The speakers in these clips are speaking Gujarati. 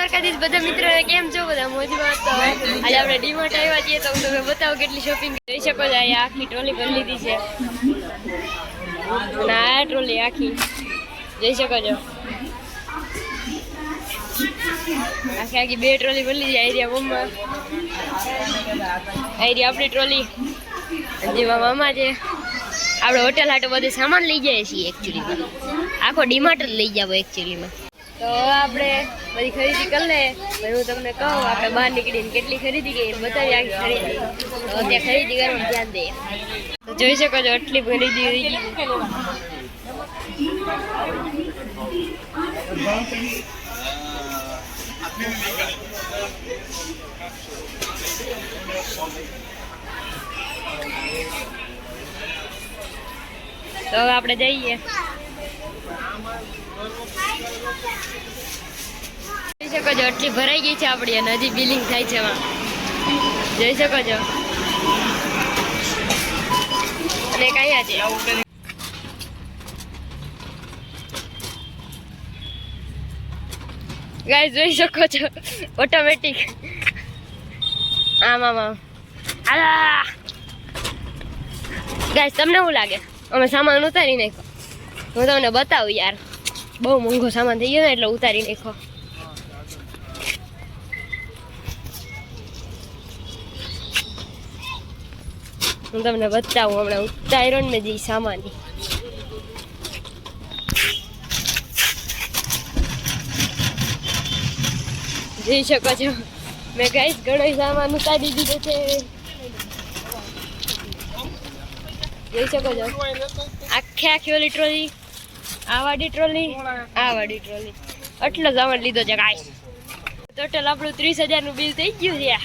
દ્વારકાધીશ બધા મિત્રો કેમ છો? બધા મોજમાં તો આજે આપણે ડીમાર્ટ આવ્યા છીએ તો તમે બતાવો કેટલી શોપિંગ કરી શકો છો? અહીંયા આખી ટ્રોલી ભરી લીધી છે. આ ટ્રોલી આખી. જઈ શકો છો. આખી આખી બે ટ્રોલી ભરી લીધી આઈડિયા મમ્મા. આઈડિયા આપણી ટ્રોલી. જેવા મામા છે. આપણે હોટેલ હાટો બધું સામાન લઈ જઈએ છીએ એકચ્યુઅલીમાં આખો ડીમાર્ટ જ લઈ જાવ એકચ્યુઅલીમાં તો આપણે બધી ખરીદી કરી લે. પછી હું તમને કહું, આપણે બહાર નીકળીને કેટલી ખરીદી ગઈ બતાવી આખી ખરીદી. તો ત્યાં ખરીદી કરવાનું ધ્યાન દઈએ તો જોઈ શકો છો આટલી ખરીદી થઈ ગઈ. તો આપણે જઈએ. શકો છો આટલી ભરાઈ ગઈ છે આપણી અને હજી બિલિંગ થાય છે એમાં. જોઈ શકો છો. અને કયા છે. ગાય જોઈ શકો છો. ઓટોમેટિક આમ આમ આમ. ગાય તમને શું લાગે? અમે સામાન ઉતારી નાખો હું તમને બતાવું યાર. બહુ મોંઘો સામાન થઈ ગયો ને, એટલે ઉતારી નાખો હું તમને બતાવું હમણાં ઉતાર્યો ને જે સામાન જોઈ શકો છો. મેં ગાઈસ ઘણો સામાન ઉતારી દીધો છે. જોઈ શકો છો. આખે આખી ઓલી ટ્રોલી આ વાડી ટ્રોલી આ વાડી ટ્રોલી આટલો સામાન લીધો છે ગાઈસ ટોટલ આપણું ત્રીસ હજારનું બિલ થઈ ગયું છે.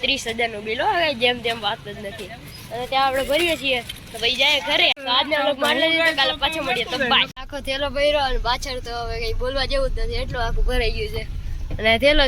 ત્રીસ હજારનું બિલ હો જેમ તેમ વાત જ નથી. અને ત્યાં આપણે ભરીએ છીએ. તો ભાઈ જાય ઘરે. તો આજના લોકો લઈએ કાલે પાછો મળીએ. તો બાય આખો થેલો ભર્યો અને પાછળ તો હવે કઈ બોલવા જેવું જ નથી. એટલું આખું ભરાઈ ગયું છે. અને થેલો